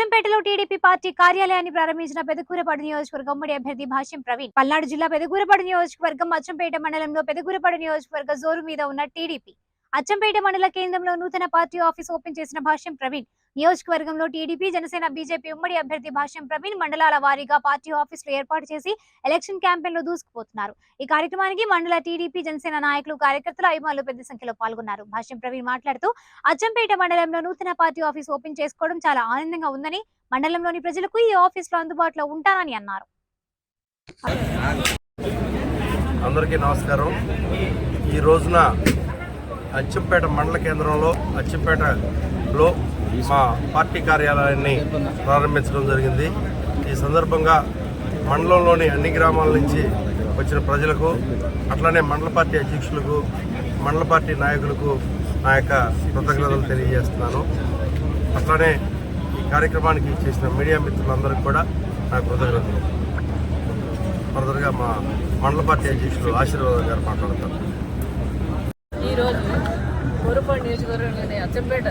అచ్చంపేటలో TDP party కార్యాలయాన్ని ప్రారంభించిన పెదకూరపాడు నియోజకవర్గం ఉమ్మడి అభ్యర్థి భాష్యం ప్రవీణ్. పల్నాడు జిల్లా పెదకూరపాడు నియోజకవర్గం అచ్చంపేట మండలంలో పెదకూరపాడు నియోజకవర్గ జోరు మీద ఉన్న టీడీపీ. అచ్చంపేట మండల కేంద్రంలో నూతన పార్టీ ఆఫీస్ ఓపెన్ చేసిన భాష్యం ప్రవీణ్. నియోజకవర్గంలో టీడీపీ జనసేన బీజేపీ ఉమ్మడి అభ్యర్థి భాష్యం ప్రవీణ్ మండలాల వారీగా పార్టీ ఆఫీసులు ఏర్పాటు చేసి ఎలక్షన్ క్యాంపెయిన్లో దూసుకుపోతున్నారు. ఈ కార్యక్రమానికి మండల టీడీపీ జనసేన నాయకులు కార్యకర్తలు అభిమానులు పెద్ద సంఖ్యలో పాల్గొన్నారు. భాష్యం ప్రవీణ్ మాట్లాడుతూ అచ్చంపేట మండలంలో నూతన పార్టీ ఆఫీస్ ఓపెన్ చేసుకోవడం చాలా ఆనందంగా ఉందని మండలంలోని ప్రజలకు ఈ ఆఫీస్లో అందుబాటులో ఉంటానని అన్నారు. అందరికీ నమస్కారం. ఈ రోజున అచ్చంపేట మండల కేంద్రంలో అచ్చంపేటలో మా పార్టీ కార్యాలయాన్ని ప్రారంభించడం జరిగింది. ఈ సందర్భంగా మండలంలోని అన్ని గ్రామాల నుంచి వచ్చిన ప్రజలకు అట్లానే మండల పార్టీ అధ్యక్షులకు మండల పార్టీ నాయకులకు నా యొక్క కృతజ్ఞతలు తెలియజేస్తున్నాను. అట్లానే ఈ కార్యక్రమానికి చేసిన మీడియా మిత్రులందరికీ కూడా నా కృతజ్ఞతలు. ఫర్దర్గా మా మండల పార్టీ అధ్యక్షులు ఆశీర్వాదం గారు మాట్లాడతారు. ఈరోజు కోరుపాడు నియోజకవర్గంలోని అచ్చంపేట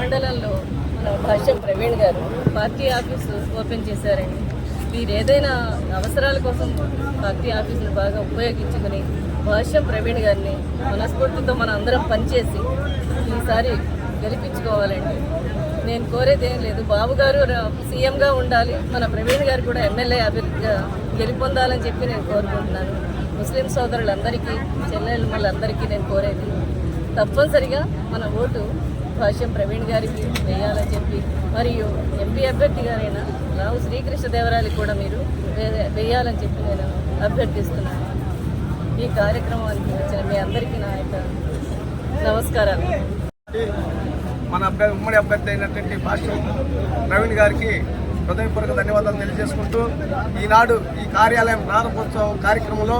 మండలంలో మన భాష్యం ప్రవీణ్ గారు పార్టీ ఆఫీసు ఓపెన్ చేశారండి మీరు ఏదైనా అవసరాల కోసం పార్టీ ఆఫీసును బాగా ఉపయోగించుకుని భాష్యం ప్రవీణ్ గారిని మనస్ఫూర్తితో మన అందరం పనిచేసి ఈసారి గెలిపించుకోవాలండి. నేను కోరేది ఏం లేదు. బాబు గారు సీఎంగా ఉండాలి. మన ప్రవీణ్ గారు కూడా ఎమ్మెల్యే అభివృద్ధిగా గెలుపొందాలని చెప్పి నేను కోరుకుంటున్నాను. ముస్లిం సోదరులందరికీ చెల్లెళ్ళందరికీ నేను కోరేది తప్పనిసరిగా మన ఓటు భాష్యం ప్రవీణ్ గారికి వేయాలని చెప్పి మరియు ఎంపీ అభ్యర్థి గారైన రావు శ్రీకృష్ణదేవరాయలు కూడా మీరు వేయాలని చెప్పి నేను అభ్యర్థిస్తున్నాను. ఈ కార్యక్రమానికి వచ్చిన మీ అందరికీ నా యొక్క నమస్కారాలు. మన అభ్యర్థి ఉమ్మడి అభ్యర్థి అయినటువంటి భాష్యం ప్రవీణ్ గారికి హృదయపూర్వక ధన్యవాదాలు తెలియజేసుకుంటూ ఈనాడు ఈ కార్యాలయం ప్రారంభోత్సవం కార్యక్రమంలో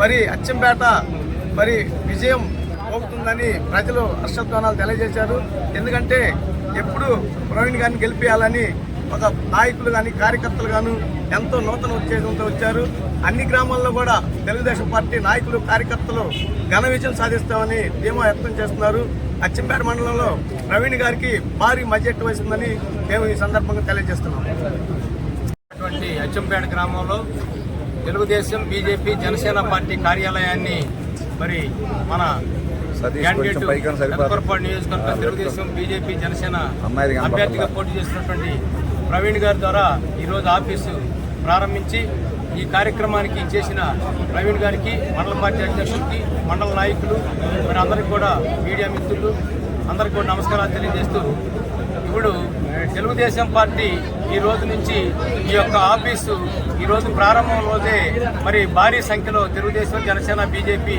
మరి అచ్చంపేట మరి విజయం పోతుందని ప్రజలు హర్షధ్వానాలు తెలియజేశారు. ఎందుకంటే ఎప్పుడు ప్రవీణ్ గారిని గెలిపించాలని ఒక నాయకులు కానీ కార్యకర్తలు గాను ఎంతో నూతన ఉత్తేజంతో వచ్చారు. అన్ని గ్రామాల్లో కూడా తెలుగుదేశం పార్టీ నాయకులు కార్యకర్తలు ఘన విజయం సాధిస్తామని ధీమా వ్యక్తం చేస్తున్నారు. అచ్చంపేట మండలంలో ప్రవీణ్ గారికి భారీ మజెట్ వేసిందని మేము ఈ సందర్భంగా తెలియజేస్తున్నాం. అటువంటి అచ్చంపేట గ్రామంలో తెలుగుదేశం బీజేపీ జనసేన పార్టీ కార్యాలయాన్ని మరి మన నియోజకవర్గం తెలుగుదేశం బీజేపీ జనసేన అభ్యర్థిగా పోటీ చేసినటువంటి ప్రవీణ్ గారి ద్వారా ఈరోజు ఆఫీసు ప్రారంభించి ఈ కార్యక్రమానికి చేసిన ప్రవీణ్ గారికి మండల పార్టీ అధ్యక్షుడికి మండల నాయకులు మరి అందరికి కూడా మీడియా మిత్రులు అందరికి కూడా నమస్కారాలు తెలియజేస్తూ ఇప్పుడు తెలుగుదేశం పార్టీ ఈ రోజు నుంచి ఈ యొక్క ఆఫీసు ఈ రోజు ప్రారంభం రోజే మరి భారీ సంఖ్యలో తెలుగుదేశం జనసేన బీజేపీ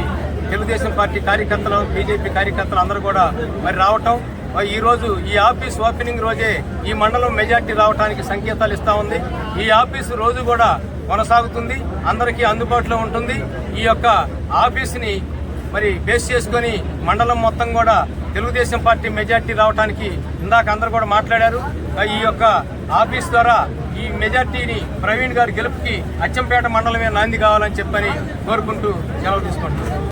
తెలుగుదేశం పార్టీ కార్యకర్తలు బీజేపీ కార్యకర్తలు అందరూ కూడా మరి రావటం. ఈరోజు ఈ రోజు ఈ ఆఫీస్ ఓపెనింగ్ రోజే ఈ మండలం మెజార్టీ రావడానికి సంకేతాలు ఇస్తూ ఉంది. ఈ ఆఫీసు రోజు కూడా కొనసాగుతుంది. అందరికీ అందుబాటులో ఉంటుంది. ఈ యొక్క ఆఫీస్ని మరి బేస్ చేసుకొని మండలం మొత్తం కూడా తెలుగుదేశం పార్టీ మెజార్టీ రావడానికి ఇందాక అందరు కూడా మాట్లాడారు. ఈ యొక్క ఆఫీస్ ద్వారా ఈ మెజార్టీని ప్రవీణ్ గారి గెలుపుకి అచ్చంపేట మండలమే నాంది కావాలని చెప్పని కోరుకుంటూ సెలవు తీసుకుంటున్నాను